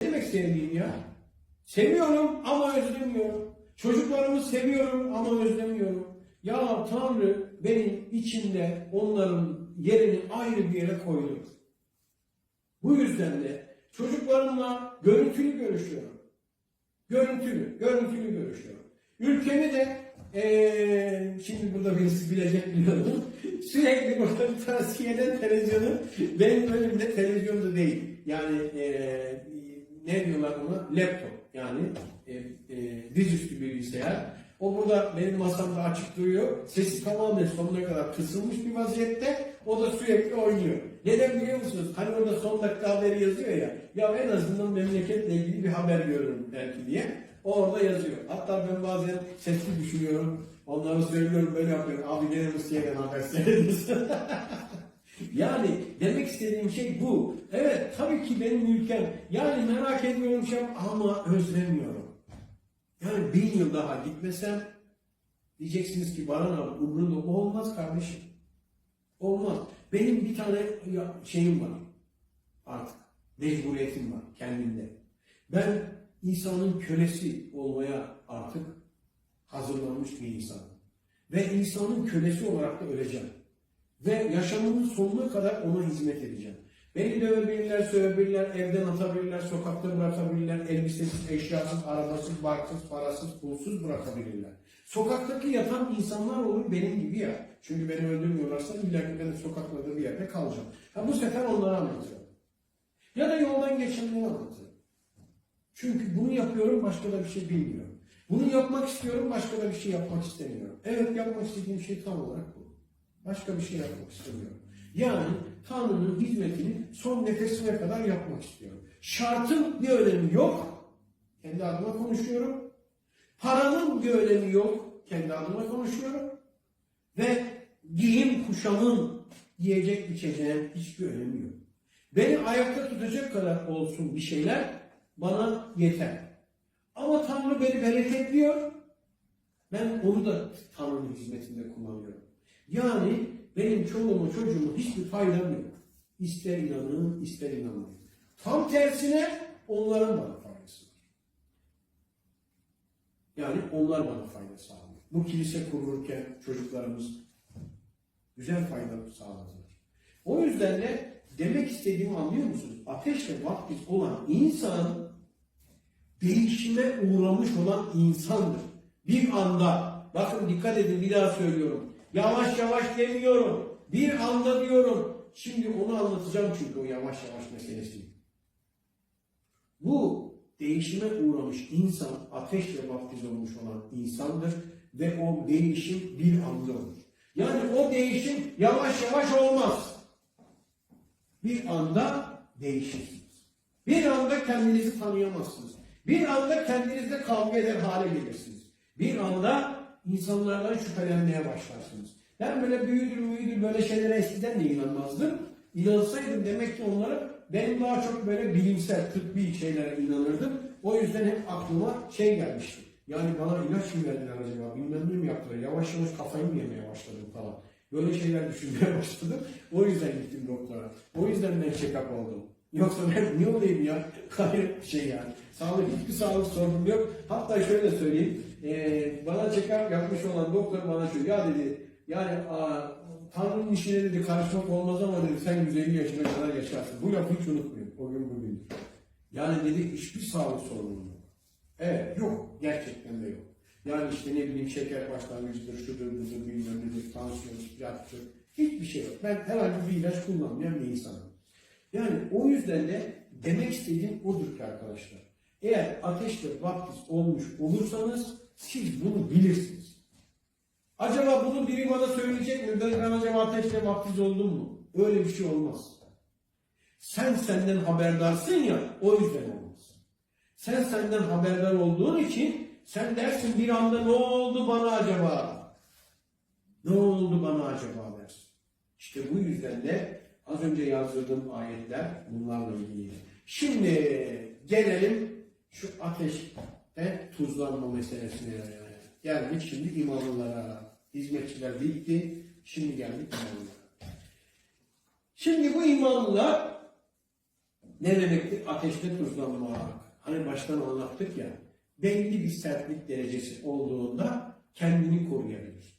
Ne demek sevdiğim ya? Seviyorum ama özlemiyorum. Çocuklarımı seviyorum ama özlemiyorum. Ya Tanrı benim içimde onların yerini ayrı bir yere koydu. Bu yüzden de çocuklarımla görüntülü görüşüyorum. Görüntülü, görüntülü görüşüyorum. Ülkemi de eee, şimdi burada birisi bilecek biliyorum. Sürekli burada bir CNN televizyonu benim önümde televizyon da değil. Yani eee, ne diyorlar ona? Laptop. Yani e, e, dizüstü bilgisayar. O burada benim masamda açık duruyor. Sesi tamamen sonuna kadar kısılmış bir vaziyette. O da sürekli oynuyor. Neden biliyor musunuz? Hani orada son dakika haberi yazıyor ya. Ya en azından memleketle ilgili bir haber görürüm belki diye. O orada yazıyor. Hatta ben bazen sesli düşünüyorum. Onları söylüyorum böyle yapıyorum. Abi gene CNN haber seyrediyorsun? Yani demek istediğim şey bu. Evet tabii ki benim ülkem. Yani merak ediyorum şey ama özlemiyorum. Yani bin yıl daha gitmesem diyeceksiniz ki Baran abi umrunda olmaz kardeşim. Olmaz. Benim bir tane şeyim var artık. Mecburiyetim var kendimde. Ben insanın kölesi olmaya artık hazırlanmış bir insanım. Ve insanın kölesi olarak da öleceğim. Ve yaşamımın sonuna kadar ona hizmet edeceğim. Beni dövebilirler, sövebilirler, evden atabilirler, sokakta bırakabilirler, elbisesiz, eşyasız, arabasız, barksız, parasız, pulsuz bırakabilirler. Sokaktaki yatan insanlar olur benim gibi ya. Çünkü beni öldürmüyorlarsa illa ki ben sokaklarda bir yerde kalacağım. Ha bu sefer onlara anlatıyorum. Ya da yoldan geçenlere anlatıyorum. Çünkü bunu yapıyorum başka da bir şey bilmiyorum. Bunu yapmak istiyorum başka da bir şey yapmak istemiyorum. Evet yapmak istediğim şey tam olarak. Başka bir şey yapmak istemiyorum. Yani Tanrı'nın hizmetini son nefesime kadar yapmak istiyorum. Şartın bir önemi yok. Kendi adıma konuşuyorum. Paranın bir önemi yok. Kendi adıma konuşuyorum. Ve giyim kuşamın yiyecek içeceğin hiçbir önemi yok. Beni ayakta tutacak kadar olsun bir şeyler bana yeter. Ama Tanrı beni bereketliyor. Ben onu da Tanrı'nın hizmetinde kullanıyorum. Yani benim çoluğuma çocuğuma hiçbir faydam yok. İster inanın, ister inanmayın. Tam tersine onların bana faydası var. Yani onlar bana fayda sağlıyor. Bu kilise kurulurken çocuklarımız güzel fayda sağladılar. O yüzden de demek istediğimi anlıyor musunuz? Ateşle vaftiz olan insan değişime uğramış olan insandır. Bir anda, bakın dikkat edin bir daha söylüyorum. Yavaş yavaş demiyorum. Bir anda diyorum. Şimdi onu anlatacağım çünkü o yavaş yavaş meselesini. Bu değişime uğramış insan ateşle vaftiz olmuş olan insandır ve o değişim bir anda olur. Yani o değişim yavaş yavaş olmaz. Bir anda değişirsiniz. Bir anda kendinizi tanıyamazsınız. Bir anda kendinizle kavga eder hale gelirsiniz. Bir anda insanlardan şüphelenmeye başlarsınız. Ben böyle büyüdür büyüdür böyle şeylere eskiden de inanmazdım. İnansaydım demek ki onlara benim daha çok böyle bilimsel, tıbbi şeylere inanırdım. O yüzden hep aklıma şey gelmişti. Yani bana ilaç mı verdiler acaba, bilmem ne mi yaptılar, yavaş yavaş kafayı mı yemeye başladım falan. Böyle şeyler düşünmeye başladım. O yüzden gittim doktora. O yüzden ben check-up oldum. Yoksa ben niye olayım ya? Hayır şey yani. Sağlık, hiçbir sağlık sorunum yok. Hatta şöyle söyleyeyim. Ee, bana check-up yapmış olan doktor bana şu ya dedi yani aa, Tanrı'nın işine dedi karışmak olmaz ama dedi sen 150 yaşına kadar yaşarsın. Bu lafı hiç unutmuyorum. O gün bugündür. Yani dedi hiçbir sağlık sorunum yok. Evet yok. Gerçekten de yok. Yani işte ne bileyim şeker başlangıcıdır, şudur budur, bilmem nedir, tansiyon, yattır. Hiçbir şey yok. Ben herhangi bir ilaç kullanmayan bir insanım. Yani o yüzden de demek istediğim odur ki arkadaşlar. Eğer ateşle vaftiz olmuş olursanız siz bunu bilirsiniz. Acaba bunu biri bana söyleyecek mi? Ben, acaba ateşle vaftiz oldum mu? Öyle bir şey olmaz. Sen senden haberdarsın ya o yüzden olmaz. Sen senden haberdar olduğun için sen dersin bir anda ne oldu bana acaba? Ne oldu bana acaba dersin. İşte bu yüzden de az önce yazdırdığım ayetler bunlarla ilgili. Şimdi gelelim şu ateşte tuzlanma meselesine. Geldik şimdi imamlara. Hizmetçiler bitti. Şimdi geldik imamlara. Şimdi bu imamlar Ne demektir? Ateşte tuzlanmak. Hani baştan anlattık ya. Belli bir sertlik derecesi olduğunda kendini koruyabilir.